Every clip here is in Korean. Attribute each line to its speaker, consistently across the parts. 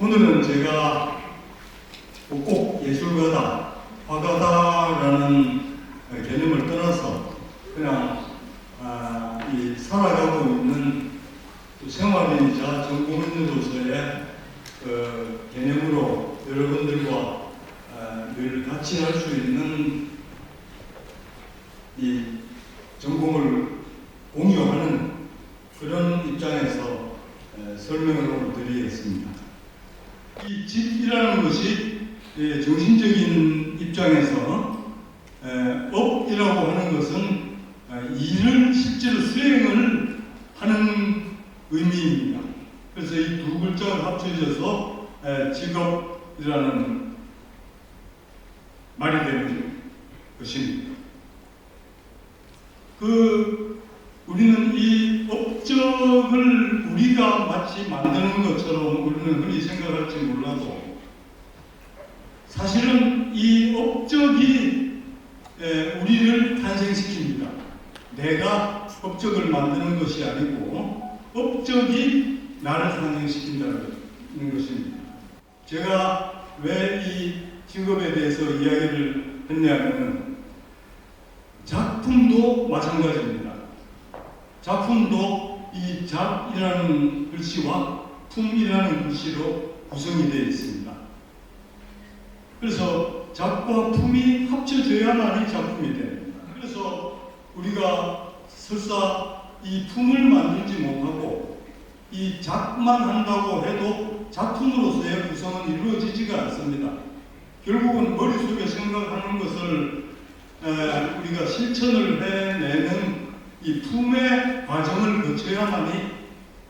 Speaker 1: 오늘은 제가 꼭 예술가다, 화가다라는 개념을 떠나서 그냥 아, 이 살아가고 있는 또 생활인이자 전공인으로서의 그 개념으로 여러분들과 아, 늘 같이 할 수 있는 이 전공을 공유하는 그런 입장에서 에, 설명을 오늘 드리겠습니다. 이 집이라는 것이 예, 정신적인 입장에서 에, 업이라고 하는 것은 아, 일을 실제로 수행을 하는 의미입니다. 그래서 이 두 글자가 합쳐져서 에, 직업이라는 말이 되는 것입니다. 그 마치 만드는 것처럼 우리는 흔히 생각할지 몰라도 사실은 이 업적이 에, 우리를 탄생시킵니다. 내가 업적을 만드는 것이 아니고 업적이 나를 탄생시킨다는 것입니다. 제가 왜 이 직업에 대해서 이야기를 했냐면 작품도 마찬가지입니다. 작품도 이 작이라는 글씨와 품이라는 글씨로 구성이 되어 있습니다. 그래서 작과 품이 합쳐져야만이 작품이 됩니다. 그래서 우리가 설사 이 품을 만들지 못하고 이 작만 한다고 해도 작품으로서의 구성은 이루어지지가 않습니다. 결국은 머릿속에 생각하는 것을 에, 우리가 실천을 해내는 거쳐야만이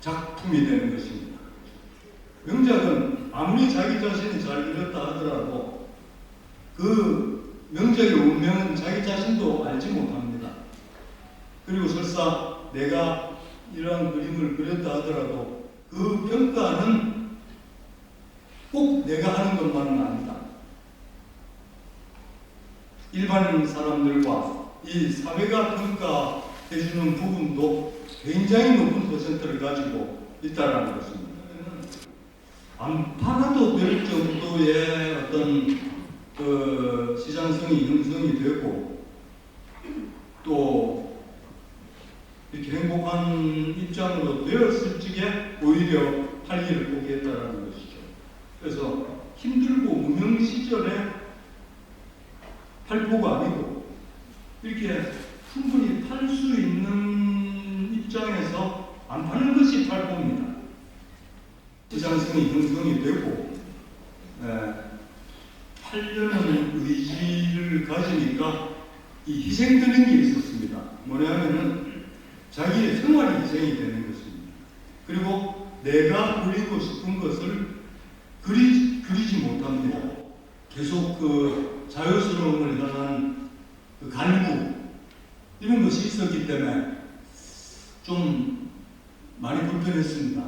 Speaker 1: 작품이 되는 것입니다. 명작은 아무리 자기 자신이 잘 그렸다 하더라도 그 명작의 운명은 자기 자신도 알지 못합니다. 그리고 설사 내가 이러한 그림을 그렸다 하더라도 그 평가는 꼭 내가 하는 것만은 아니다. 일반 사람들과 이 사회가 평가해주는 부분도 굉장히 높은 퍼센트를 가지고 있다는 것입니다. 안 팔아도 될 정도의 어떤 그 시장성이 형성이 되고 또 이렇게 행복한 입장으로 되었을 적에 오히려 할 일을 포기했다는 것이죠. 그래서 힘들고 무명 시절에 팔포가 아니고 이렇게 충분히 팔 수 있는 입장에서 안 파는 것이 팔포입니다. 시장성이 형성이 되고 에, 팔려는 의지를 가지니까 이 희생되는 게 있었습니다. 뭐냐면은 자기의 생활이 희생이 되는 것입니다. 그리고 내가 그리고 싶은 것을 그리, 그리지 못합니다. 계속 그 자유스러움을 향한 그 갈구 이런 것이 있었기 때문에 좀 많이 불편했습니다.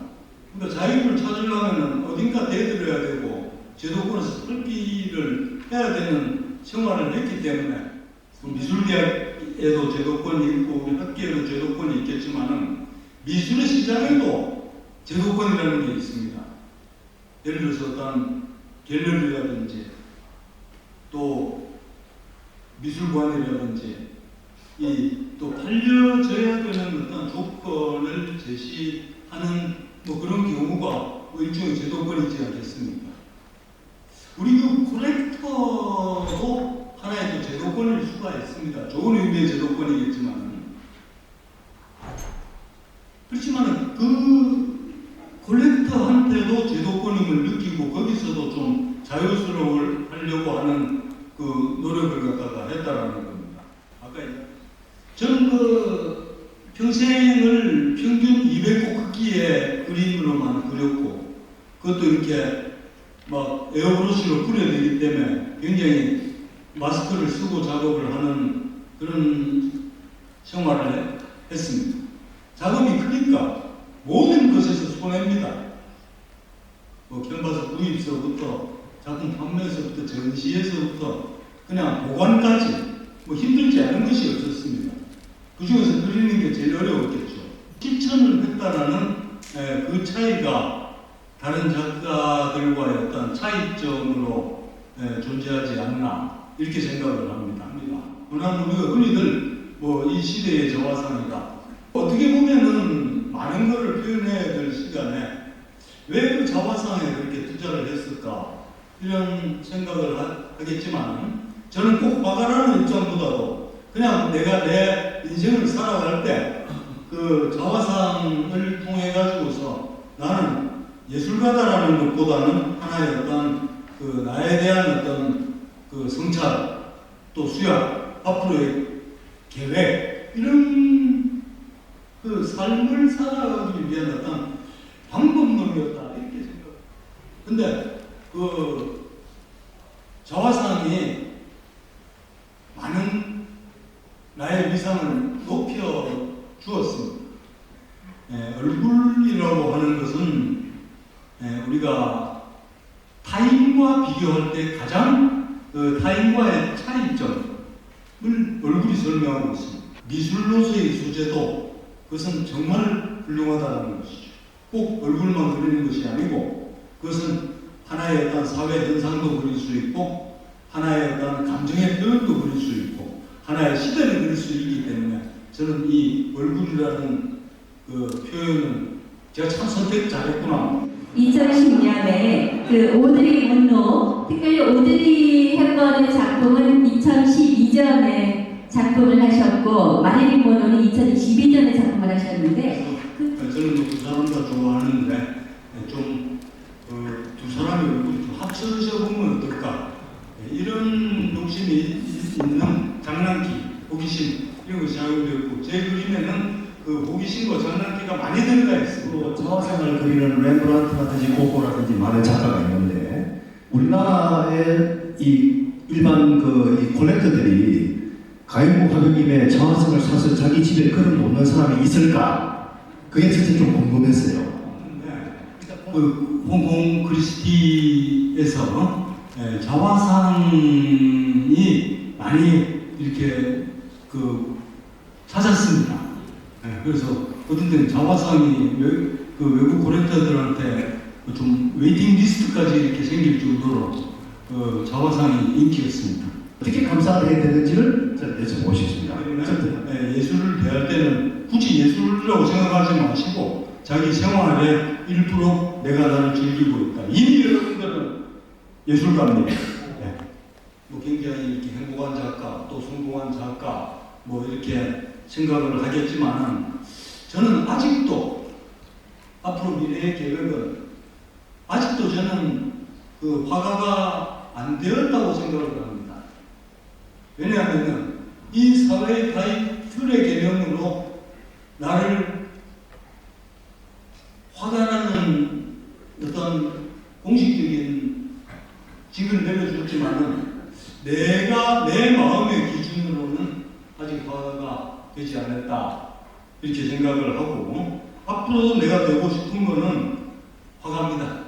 Speaker 1: 그러니까 자유를 찾으려면 어딘가 대들어야 되고 제도권에서 설비를 해야 되는 생활을 했기 때문에 그 미술대학에도 제도권이 있고 우리 학교에도 제도권이 있겠지만은 미술의 시장에도 제도권이라는 게 있습니다. 예를 들어서 어떤 갤러리라든지 또 미술관이라든지 이또 팔려져야 되는 어떤 조건을 제시하는 뭐 그런 경우가 뭐 일종의 제도권이지 않겠습니까? 우리 그 콜렉터도 하나의 또 제도권일 수가 있습니다. 좋은 의미의 제도권이겠지만 그렇지만 그 콜렉터한테도 제도권임을 느끼고 거기서도 좀 자유스러울 하려고 하는 그 노력을 갖다가 했다라는 겁니다. 아까 저는 그 평생을 평균 200곡 긋기의 그림으로만 그렸고 그것도 이렇게 막 에어브러시로 뿌려내기 때문에 굉장히 마스크를 쓰고 작업을 하는 그런 생활을 했습니다. 작업이 크니까 모든 것에서 손해입니다. 뭐 캔버스 구입서부터 작품 판매서부터 전시에서부터 그냥 보관까지 뭐 힘들지 않은 것이 없었습니다. 그 중에서 했다라는 에, 그 차이가 다른 작가들과의 어떤 차이점으로 예, 존재하지 않나 이렇게 생각을 합니다. 그러나 우리가 흔히들 뭐 이 시대의 저화상이다. 어떻게 보면은 많은 것을 표현해야 될 시간에 왜그 자화상에 그렇게 투자를 했을까 이런 생각을 하, 하겠지만 저는 꼭 화가라는 입장보다도 그냥 내가 내 인생을 살아갈 때 그 자화상을 통해 가지고서 나는 예술가다라는 것보다는 하나의 어떤 그 나에 대한 어떤 그 성찰 또 수약 앞으로의 계획 이런 그 삶을 살아가기 위한 어떤 방법론이었다 이렇게 생각. 근데 그 자화상이 많은 나의 위상을 높여 주었습니다. 예, 얼굴이라고 하는 것은 예, 우리가 타인과 비교할 때 가장 그 타인과의 차이점을 얼굴이 설명하고 있습니다. 미술로서의 소재도 그것은 정말 훌륭하다는 것이죠. 꼭 얼굴만 그리는 것이 아니고 그것은 하나의 어떤 사회 현상도 그릴 수 있고 하나의 어떤 감정의 표현도 그릴 수 있고 하나의 시대를 저는 이 얼굴이라는 그 표현은 제가 참 선택 잘했구나.
Speaker 2: 2010년에 그 오드리 문로, 특별히 오드리 헵번의 작품은 2012년에 작품을 하셨고 마릴린 모노는 2022년에 작품을 하셨는데
Speaker 1: 그래서 저는 뭐 두 사람 다 좋아하는데 좀두 사람의 얼굴이 좀 합쳐져 보면 어떨까? 네, 이런 욕심이 있- 있는 장난기, 호기심 이런 것이 작용되었고 제 그림에는 그 호기심과 장난기가 많이 들어가 있습니다.
Speaker 3: 또 자화상을 그리는 렘브란트라든지 고고라든지 많은 작가가 있는데 우리나라의 이 일반 그이 콜렉터들이 가인모 화백님의 자화상을 사서 자기 집에 걸어놓는 사람이 있을까? 그게 진짜 좀 궁금했어요.
Speaker 1: 네. 그 홍콩 그리스티에서 예, 자화상이 많이 이렇게 그 찾았습니다. 예, 그래서 어떤 때는 자화상이 외, 그 외국 콜렉터들한테 좀 웨이팅 리스트까지 이렇게 생길 정도로 그 자화상이 인기였습니다.
Speaker 3: 어떻게 감사를 해야 되는지를 좀 여쭤보겠습니다.
Speaker 1: 그러면 예, 예술을 대할 때는 굳이 예술이라고 생각하지 마시고 자기 생활에 일부러 내가 나를 즐기고 있다. 이미 여러분들은 예술가입니다. 예. 뭐 굉장히 이렇게 행복한 작가, 또 성공한 작가, 뭐 이렇게 생각을 하겠지만은 저는 아직도 앞으로 미래의 계획은 아직도 저는 그 화가가 안 되었다고 생각을 합니다. 왜냐하면은 이 사회의 가입 틀의 개념으로 나를 화가라는 어떤 공식적인 직을 내려줬지만은 내가 내 마음의 기준으로는 아직 화가가 되지 않았다 이렇게 생각을 하고 앞으로 내가 되고 싶은 거는 화가입니다.